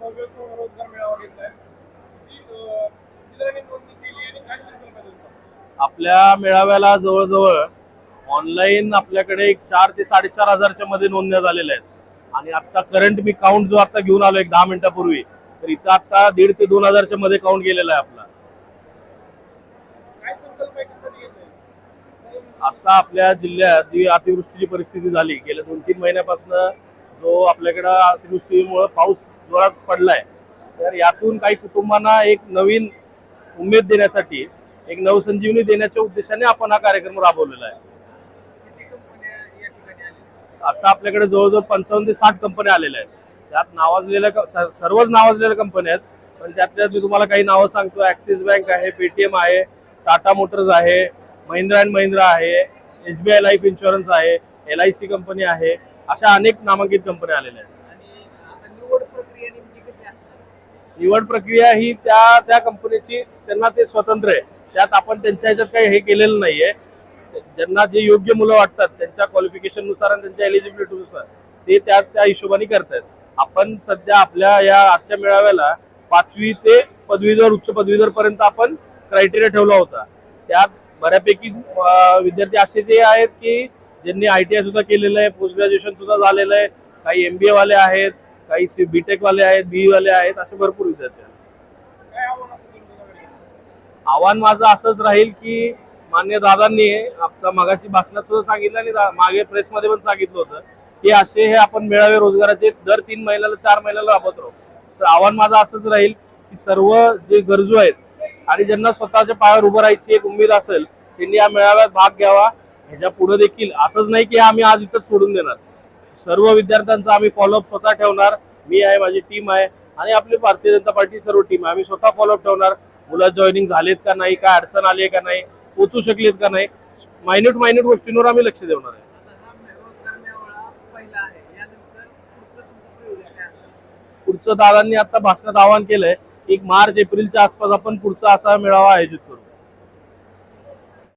मेळावा घेतलाय? आपल्या मेळाव्याला जवळजवळ ऑनलाईन आपल्याकडे एक चार ते साडेचार हजारच्या मध्ये नोंदण्या झालेल्या आहेत. आणि आता करंट मी काउंट जो आता घेऊन आलो एक दहा मिनिटापूर्वी तर इथं आता दीड ते दोन हजारच्या मध्ये काउंट गेलेला आहे आपला. आता आपल्या जिल्ह्यात जी अतिवृष्टीची परिस्थिती झाली गेल्या दोन तीन महिन्यापासून जो आपल्याकडं अतिवृष्टीमुळे पाऊस जोरात पडलाय. तर यातून काही कुटुंबांना एक नवीन उमेद देण्यासाठी एक नवसंजीवनी देण्याच्या उद्देशाने आपण हा कार्यक्रम राबवलेला आहे. आता आपल्याकडे जवळजवळ पंचावन्न ते साठ कंपन्या आलेल्या आहेत. त्यात नावाजलेल्या सर्वच नावाजलेल्या कंपन्या आहेत. पण त्यातल्या मी तुम्हाला काही नावं सांगतो. ऍक्सिस बँक आहे पेटीएम आहे टाटा मोटर्स आहे महिंद्रा अँड महिंद्रा आहे S B I life insurance आहे एल आय सी कंपनी आहे. अशा अनेक नामांकित कंपन्या आलेल्या आहेत आणि आता निवड प्रक्रिया नेमकी कशी असणार निवड प्रक्रिया ही त्या त्या कंपनीची त्यांना ते स्वतंत्र आहे. त्यात आपण त्यांच्या ह्याच्यात काही हे केलेलं नाहीये. ज्यांना जे योग्य मुलं वाटतात त्यांच्या क्वालिफिकेशननुसार आणि त्यांच्या एलिजिबिलिटीनुसार ते त्या त्या हिशोबाने करतायत. आपण सध्या आपल्या या आजच्या मेळाव्याला पाचवी ते पदवीधर उच्च पदवीधर पर्यंत आपण क्रायटेरिया ठेवला होता. त्यात बऱ्यापैकी विद्यार्थी असे जे आहेत की ज्यांनी आय टी आय सुद्धा केलेलं आहे पोस्ट ग्रॅज्युएशन सुद्धा झालेलं आहे काही एम बी एवाले आहेत काही बीटेक वाले आहेत बी वाले आहेत असे भरपूर विद्यार्थी आहेत. आव्हान माझं असंच राहील की मान्य दादांनी आता मागाशी भाषणात सुद्धा सांगितलं आणि मागे प्रेसमध्ये पण सांगितलं होतं की असे हे आपण मेळावे रोजगाराचे दर तीन महिन्याला चार महिन्याला राबवत राहू. तर आव्हान माझं असंच राहील की सर्व जे गरजू आहेत आणि ज्यांना स्वतःच्या पायावर उभं राहायची एक उमेद असेल त्यांनी या मेळाव्यात भाग घ्यावा. ह्याच्या पुढे देखील असंच नाही की आम्ही आज इथंच सोडून देणार. सर्व विद्यार्थ्यांचा आम्ही फॉलोअप स्वतः ठेवणार. मी आहे माझी टीम आहे आणि आपली भारतीय जनता पार्टी सर्व टीम आहे. आम्ही स्वतः फॉलोअप ठेवणार. मुलं जॉईनिंग झालेत का नाही काय अडचण आली आहे का नाही पोचू शकलेत का नाही मायन्यूट मायन्यूट गोष्टींवर आम्ही लक्ष देणार आहे. पुढचं पुढचं दादांनी आता भाषणात आवाहन केलंय एक मार्च एप्रिलच्या आसपास आपण पुढचा असा मेळावा आयोजित करू.